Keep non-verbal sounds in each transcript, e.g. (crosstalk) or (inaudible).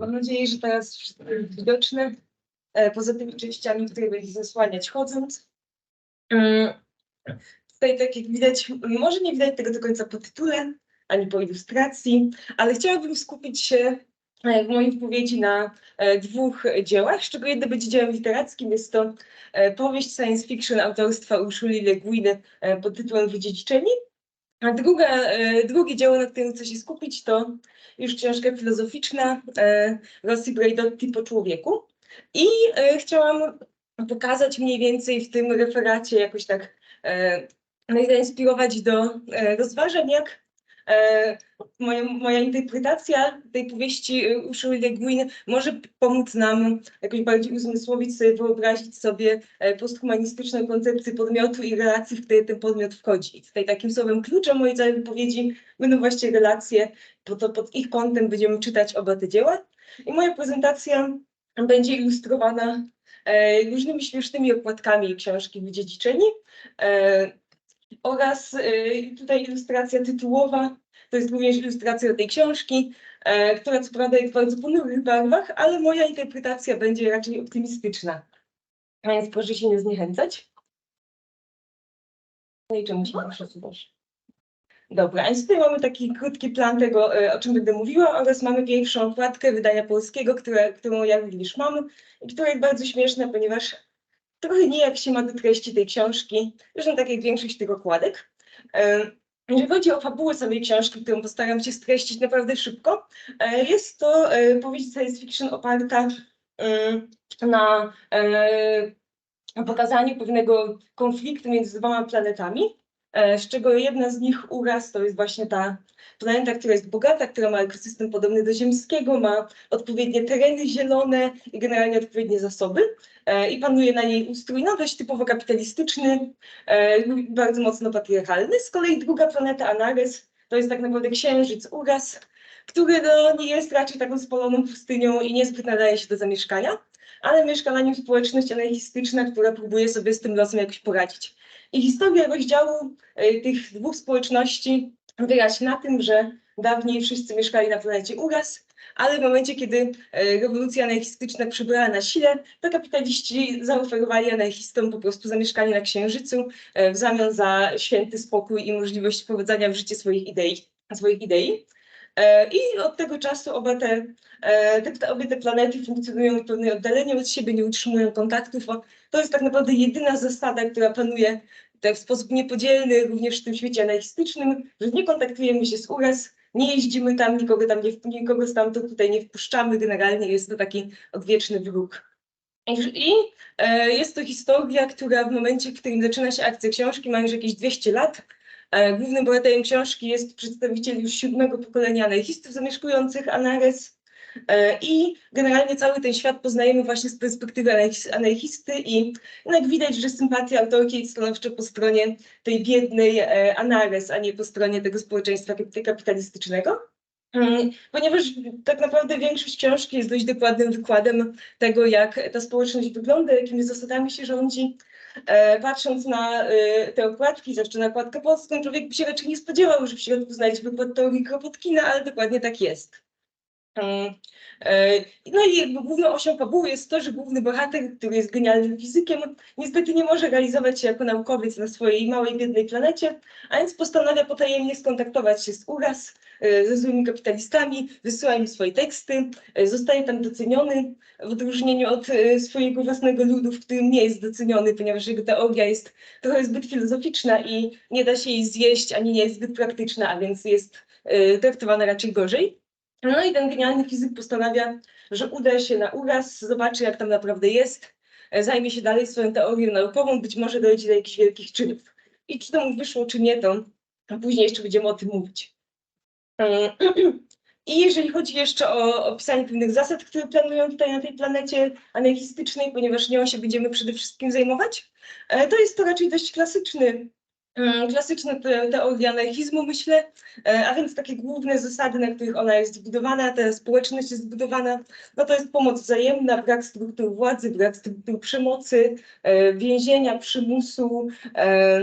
Mam nadzieję, że teraz jest widoczne. E, Poza tymi częściami, które będzie zasłaniać chodząc. Mm, Tutaj, tak jak widać, może nie widać tego do końca po tytule, ani po ilustracji, ale chciałabym skupić się e, w mojej wypowiedzi na e, dwóch dziełach, z czego jedno będzie dziełem literackim. Jest to powieść science fiction autorstwa Urszuli Le Guin pod tytułem Wydziedziczeni. A druga, e, drugie dzieło, na którym chcę się skupić, to już książka filozoficzna e, Rosji Braidotti po człowieku. I e, chciałam pokazać mniej więcej w tym referacie jakoś tak no zainspirować do rozważań, jak moja, moja interpretacja tej powieści e, Urszuli Le Guin może pomóc nam jakoś bardziej uzmysłowić sobie, wyobrazić sobie e, posthumanistyczną koncepcję podmiotu i relacji, w które ten podmiot wchodzi. I tutaj takim słowem kluczem mojej całej wypowiedzi będą właśnie relacje, bo to pod ich kątem będziemy czytać oba te dzieła. I moja prezentacja będzie ilustrowana e, różnymi śmiesznymi okładkami książki Wydziedziczeni. Oraz e, tutaj ilustracja tytułowa, to jest również ilustracja tej książki, e, która co prawda jest w bardzo ponurych barwach, ale moja interpretacja będzie raczej optymistyczna. Więc proszę się nie zniechęcać. No i czemu się nie przesuwasz? Dobra, więc tutaj mamy taki krótki plan tego, e, o czym będę mówiła, oraz mamy pierwszą okładkę wydania polskiego, które, którą ja również mam i która jest bardzo śmieszna, ponieważ trochę nijak się ma do treści tej książki, zresztą tak jak większość tych okładek. Jeżeli chodzi o fabułę samej książki, którą postaram się streścić naprawdę szybko, e, jest to e, powieść science fiction oparta mm, na e, pokazaniu pewnego konfliktu między dwoma planetami, z czego jedna z nich, Uras, to jest właśnie ta planeta, która jest bogata, która ma ekosystem podobny do ziemskiego, ma odpowiednie tereny zielone i generalnie odpowiednie zasoby e, i panuje na niej ustrój no, dość typowo kapitalistyczny, e, bardzo mocno patriarchalny. Z kolei druga planeta, Anares, to jest tak naprawdę księżyc Uras, który no, nie jest raczej taką spaloną pustynią i niezbyt nadaje się do zamieszkania, ale mieszka na nim społeczność anarchistyczna, która próbuje sobie z tym losem jakoś poradzić. I historia rozdziału e, tych dwóch społeczności się na tym, że dawniej wszyscy mieszkali na planecie Uras, ale w momencie, kiedy e, rewolucja anarchistyczna przybrała na sile, to kapitaliści zaoferowali anarchistom po prostu zamieszkanie na Księżycu e, w zamian za święty spokój i możliwość wprowadzania w życie swoich idei. Swoich idei. E, I od tego czasu oba te, e, te, te, obie te planety funkcjonują w pewnym oddaleniu od siebie, nie utrzymują kontaktów. To jest tak naprawdę jedyna zasada, która panuje tak w sposób niepodzielny również w tym świecie anarchistycznym, że nie kontaktujemy się z URAS, nie jeździmy tam, nikogo tam nie, nikogo stamtąd tutaj nie wpuszczamy, generalnie jest to taki odwieczny wróg. I e, jest to historia, która w momencie, w którym zaczyna się akcja książki, ma już jakieś 200 lat. E, głównym bohaterem książki jest przedstawiciel już siódmego pokolenia anarchistów zamieszkujących Anares. E, I generalnie cały ten świat poznajemy właśnie z perspektywy anarchis- anarchisty i jak widać, że sympatia autorki jest stanowczo po stronie tej biednej e, Anares, a nie po stronie tego społeczeństwa kap- kapitalistycznego. Mm, Ponieważ tak naprawdę większość książki jest dość dokładnym wykładem tego, jak ta społeczność wygląda, jakimi zasadami się rządzi. E, patrząc na e, te okładki, zawsze na okładkę polską, człowiek by się raczej nie spodziewał, że w środku znajdzie wykład teorii Kropotkina, ale dokładnie tak jest. Mm, e, No i jakby główną osią fabuły jest to, że główny bohater, który jest genialnym fizykiem, niestety nie może realizować się jako naukowiec na swojej małej, biednej planecie, a więc postanawia potajemnie skontaktować się z URAS, e, ze złymi kapitalistami, wysyła im swoje teksty, e, zostaje tam doceniony, w odróżnieniu od swojego własnego ludu, w którym nie jest doceniony, ponieważ jego teoria jest trochę zbyt filozoficzna i nie da się jej zjeść, ani nie jest zbyt praktyczna, a więc jest traktowana raczej gorzej. No i ten genialny fizyk postanawia, że uda się na uraz, zobaczy jak tam naprawdę jest, e, zajmie się dalej swoją teorią naukową, być może dojdzie do jakichś wielkich czynów. I czy to mu wyszło, czy nie, to później jeszcze będziemy o tym mówić. Mm, (clears throat) I jeżeli chodzi jeszcze o opisanie pewnych zasad, które planują tutaj na tej planecie anarchistycznej, ponieważ nią się będziemy przede wszystkim zajmować, e, to jest to raczej dość klasyczny, klasyczna te, teoria anarchizmu, myślę, E, A więc takie główne zasady, na których ona jest zbudowana, ta społeczność jest zbudowana, no to jest pomoc wzajemna, brak struktur władzy, brak struktur przemocy, e, więzienia, przymusu, e,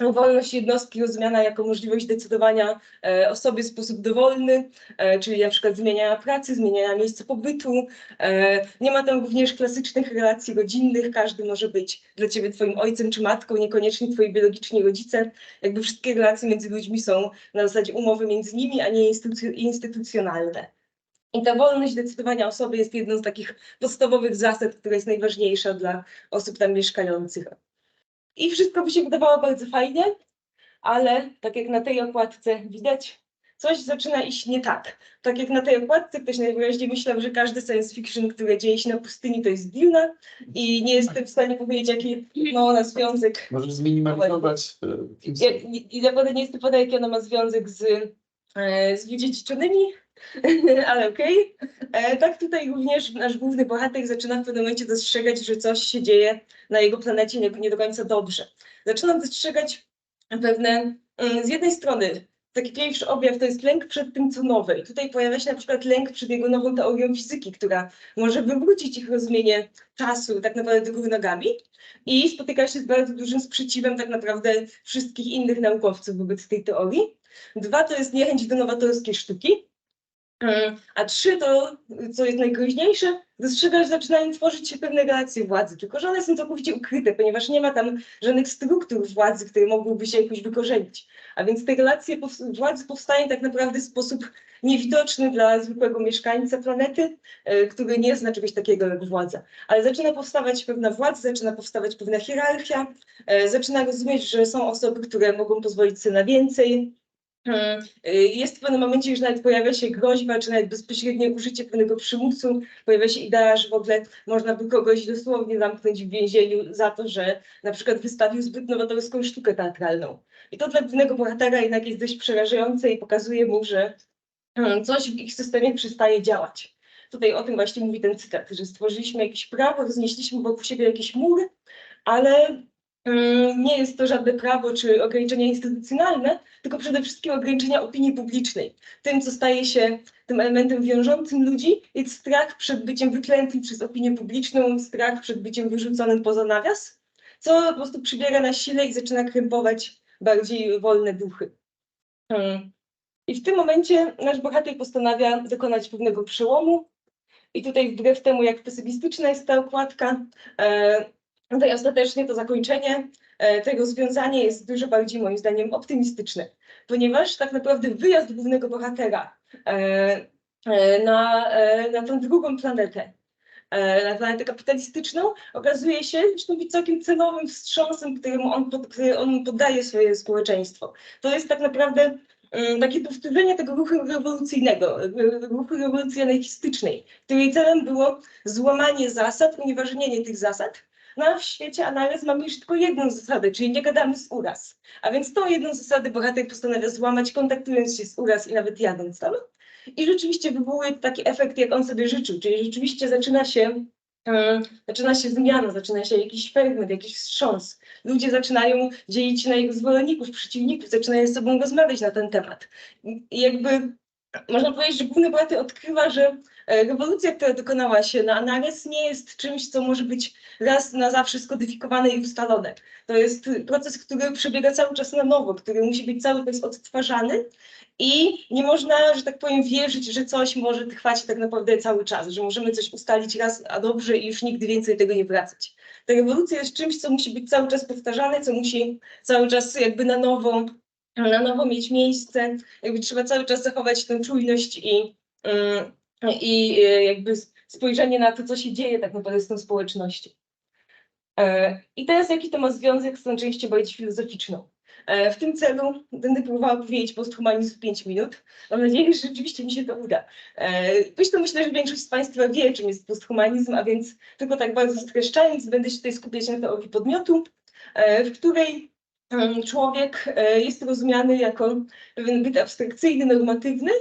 wolność jednostki rozumiana jako możliwość decydowania e, o sobie w sposób dowolny, e, czyli na przykład zmieniania pracy, zmieniania miejsca pobytu. E, nie ma tam również klasycznych relacji rodzinnych, każdy może być dla ciebie twoim ojcem czy matką, niekoniecznie twoi biologiczni rodzice. Jakby wszystkie relacje między ludźmi są na zasadzie umowy między nimi, a nie instytuc- instytucjonalne. I ta wolność decydowania o sobie jest jedną z takich podstawowych zasad, która jest najważniejsza dla osób tam mieszkających. I wszystko by się wydawało bardzo fajnie, ale tak jak na tej okładce widać, coś zaczyna iść nie tak. Tak jak na tej okładce ktoś najwyraźniej myślał, że każdy science fiction, które dzieje się na pustyni, to jest Duna i nie jestem w stanie powiedzieć, jaki ma ona związek. Możesz zminimalizować. e, Ja, i naprawdę nie jestem pewna, jaki ona ma związek z, e, z wydziedziczonymi, (laughs) ale okej. E, Tak tutaj również nasz główny bohater zaczyna w pewnym momencie dostrzegać, że coś się dzieje na jego planecie nie, nie do końca dobrze. Zaczynam dostrzegać pewne, mm, z jednej strony taki pierwszy objaw to jest lęk przed tym, co nowe. I tutaj pojawia się na przykład lęk przed jego nową teorią fizyki, która może wywrócić ich rozumienie czasu tak naprawdę do góry nogami. I spotyka się z bardzo dużym sprzeciwem tak naprawdę wszystkich innych naukowców wobec tej teorii. Dwa to jest niechęć do nowatorskiej sztuki. Mm, A trzy to, co jest najgroźniejsze, że zaczynają tworzyć się pewne relacje władzy, tylko że one są całkowicie ukryte, ponieważ nie ma tam żadnych struktur władzy, które mogłyby się jakoś wykorzenić. A więc te relacje pow- władzy powstają tak naprawdę w sposób niewidoczny dla zwykłego mieszkańca planety, e, który nie zna czegoś takiego jak władza. Ale zaczyna powstawać pewna władza, zaczyna powstawać pewna hierarchia, e, zaczyna rozumieć, że są osoby, które mogą pozwolić sobie na więcej, Jest w pewnym momencie, już nawet pojawia się groźba, czy nawet bezpośrednie użycie pewnego przymusu. Pojawia się idea, że w ogóle można by kogoś dosłownie zamknąć w więzieniu za to, że na przykład wystawił zbyt nowatorską sztukę teatralną. I to dla głównego bohatera jednak jest dość przerażające i pokazuje mu, że hmm, coś w ich systemie przestaje działać. Tutaj o tym właśnie mówi ten cytat, że stworzyliśmy jakieś prawo, wznieśliśmy wokół siebie jakieś mury, ale nie jest to żadne prawo czy ograniczenia instytucjonalne, tylko przede wszystkim ograniczenia opinii publicznej. Tym, co staje się tym elementem wiążącym ludzi, jest strach przed byciem wyklętym przez opinię publiczną, strach przed byciem wyrzuconym poza nawias, co po prostu przybiera na sile i zaczyna krępować bardziej wolne duchy. Hmm. I w tym momencie nasz bohater postanawia dokonać pewnego przełomu. I tutaj wbrew temu, jak pesymistyczna jest ta okładka, e, tutaj ostatecznie to zakończenie e, tego związania jest dużo bardziej moim zdaniem optymistyczne, ponieważ tak naprawdę wyjazd głównego bohatera e, e, na, na tę drugą planetę, na planetę kapitalistyczną, okazuje się zresztą całkiem cenowym wstrząsem, któremu on, pod, który on poddaje swoje społeczeństwo. To jest tak naprawdę mm, takie powtórzenie tego ruchu rewolucyjnego, ruchu rewolucji anarchistycznej, której celem było złamanie zasad, unieważnienie tych zasad, no w świecie analiz mamy już tylko jedną zasadę, czyli nie gadamy z uraz. A więc tą jedną zasadę bohater postanawia złamać, kontaktując się z uraz i nawet jadąc tam. I rzeczywiście wywołuje taki efekt, jak on sobie życzył, czyli rzeczywiście zaczyna się, um, zaczyna się zmiana, zaczyna się jakiś ferment, jakiś wstrząs. Ludzie zaczynają dzielić się na jego zwolenników, przeciwników, zaczynają z sobą rozmawiać na ten temat. I jakby można powiedzieć, że główny bohater odkrywa, że e, rewolucja, która dokonała się na Anares nie jest czymś, co może być raz na zawsze skodyfikowane i ustalone. To jest proces, który przebiega cały czas na nowo, który musi być cały czas odtwarzany i nie można, że tak powiem, wierzyć, że coś może trwać tak naprawdę cały czas, że możemy coś ustalić raz, a dobrze i już nigdy więcej tego nie wracać. Ta rewolucja jest czymś, co musi być cały czas powtarzane, co musi cały czas jakby na nowo na nowo mieć miejsce, jakby trzeba cały czas zachować tę czujność i, mm, i e, jakby spojrzenie na to, co się dzieje tak naprawdę z tą społecznością. E, I teraz jaki to ma związek z tą częścią bardziej filozoficzną? E, W tym celu będę próbowała powiedzieć posthumanizm w 5 minut. Mam nadzieję, że rzeczywiście mi się to uda. Zresztą myślę, że większość z Państwa wie, czym jest posthumanizm, a więc tylko tak bardzo streszczając, będę się tutaj skupiać na teorii podmiotu, w której człowiek e, jest rozumiany jako pewien byt abstrakcyjny, normatywny.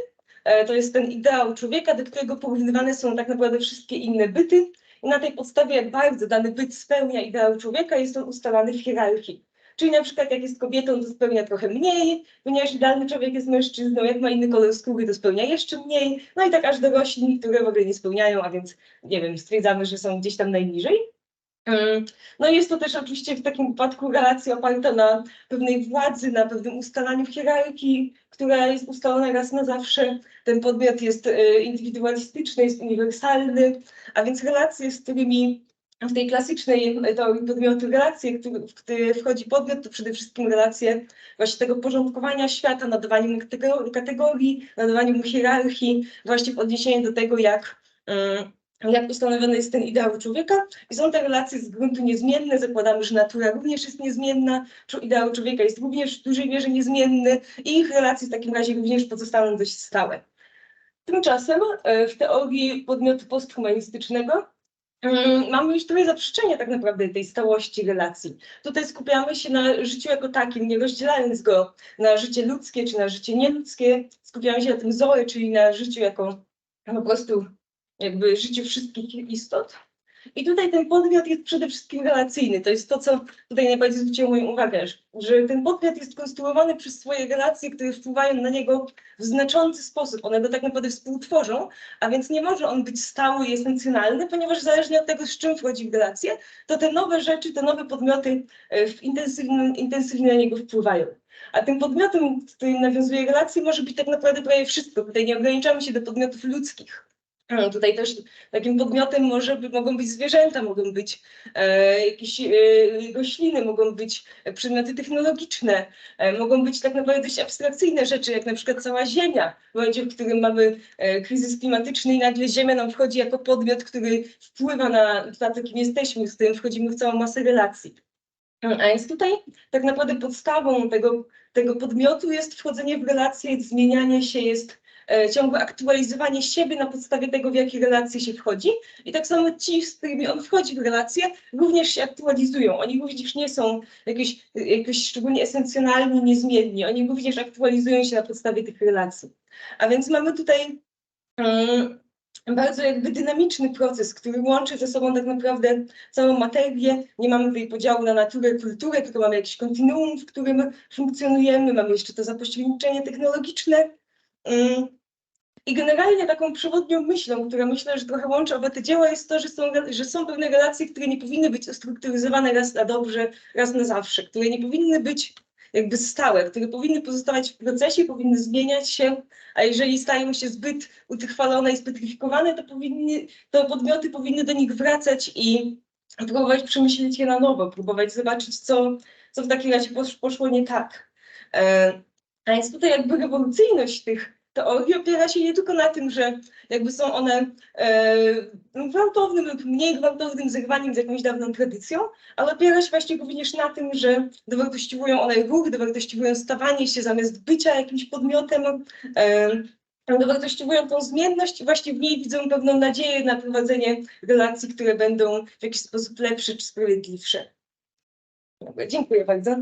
E, To jest ten ideał człowieka, do którego porównywane są tak naprawdę wszystkie inne byty. I na tej podstawie, jak bardzo dany byt spełnia ideał człowieka, jest on ustalany w hierarchii. Czyli na przykład jak jest kobietą, to spełnia trochę mniej, ponieważ idealny człowiek jest mężczyzną, jak ma inny kolor skóry, to spełnia jeszcze mniej. No i tak aż do roślin, które w ogóle nie spełniają, a więc nie wiem, stwierdzamy, że są gdzieś tam najniżej. No jest to też oczywiście w takim wypadku relacja oparta na pewnej władzy, na pewnym ustalaniu hierarchii, która jest ustalona raz na zawsze. Ten podmiot jest y, indywidualistyczny, jest uniwersalny, a więc relacje, z którymi w tej klasycznej teorii podmiotu relacje, w które wchodzi podmiot, to przede wszystkim relacje właśnie tego porządkowania świata, nadawania mu katego- kategorii, nadawania mu hierarchii, właśnie w odniesieniu do tego, jak, jak ustanowiony jest ten ideał człowieka. I są te relacje z gruntu niezmienne, zakładamy, że natura również jest niezmienna, ideał człowieka jest również w dużej mierze niezmienny i ich relacje w takim razie również pozostaną dość stałe. Tymczasem e, w teorii podmiotu posthumanistycznego mm, mamy już trochę zaprzeczenia tak naprawdę tej stałości relacji. Tutaj skupiamy się na życiu jako takim, nie rozdzielając go na życie ludzkie czy na życie nieludzkie. Skupiamy się na tym zoe, czyli na życiu jako po prostu jakby życiu wszystkich istot. I tutaj ten podmiot jest przede wszystkim relacyjny. To jest to, co tutaj najbardziej zwróciło moją uwagę, że- ten podmiot jest konstruowany przez swoje relacje, które wpływają na niego w znaczący sposób. One go tak naprawdę współtworzą, a więc nie może on być stały i esencjonalny, ponieważ zależnie od tego, z czym wchodzi w relacje, to te nowe rzeczy, te nowe podmioty e, w intensywnym, intensywnie na niego wpływają. A tym podmiotem, z którym nawiązuje relacje, może być tak naprawdę prawie wszystko. Tutaj nie ograniczamy się do podmiotów ludzkich. Mm, Tutaj też takim podmiotem może mogą być zwierzęta, mogą być e, jakieś e, rośliny, mogą być przedmioty technologiczne, e, mogą być tak naprawdę dość abstrakcyjne rzeczy, jak na przykład cała Ziemia, w momencie, w którym mamy e, kryzys klimatyczny i nagle Ziemia nam wchodzi jako podmiot, który wpływa na, na to, kim jesteśmy, z którym wchodzimy w całą masę relacji. Mm, A więc tutaj tak naprawdę podstawą tego, tego podmiotu jest wchodzenie w relacje, zmienianie się, jest e, ciągłe aktualizowanie siebie na podstawie tego, w jakie relacje się wchodzi. I tak samo ci, z którymi on wchodzi w relacje, również się aktualizują. Oni również nie są jakieś, jakoś szczególnie esencjonalni, niezmienni. Oni również aktualizują się na podstawie tych relacji. A więc mamy tutaj mm, bardzo jakby dynamiczny proces, który łączy ze sobą tak naprawdę całą materię. Nie mamy tutaj podziału na naturę, kulturę, tylko mamy jakieś kontinuum, w którym funkcjonujemy. Mamy jeszcze to zapośredniczenie technologiczne. Mm. I generalnie taką przewodnią myślą, która myślę, że trochę łączy oba te dzieła, jest to, że są, że są pewne relacje, które nie powinny być ustrukturyzowane raz na dobrze, raz na zawsze, które nie powinny być jakby stałe, które powinny pozostawać w procesie, powinny zmieniać się, a jeżeli stają się zbyt utrwalone i specyfikowane, to, powinny, to podmioty powinny do nich wracać i próbować przemyśleć je na nowo, próbować zobaczyć, co, co w takim razie posz, poszło nie tak. E, a więc tutaj jakby rewolucyjność tych teorii opiera się nie tylko na tym, że jakby są one e, gwałtownym lub mniej gwałtownym zerwaniem z jakąś dawną tradycją, ale opiera się właśnie również na tym, że dowartościowują one ruch, dowartościowują stawanie się zamiast bycia jakimś podmiotem, e, dowartościowują tą zmienność i właśnie w niej widzą pewną nadzieję na prowadzenie relacji, które będą w jakiś sposób lepsze czy sprawiedliwsze. Dobra, Dziękuję bardzo.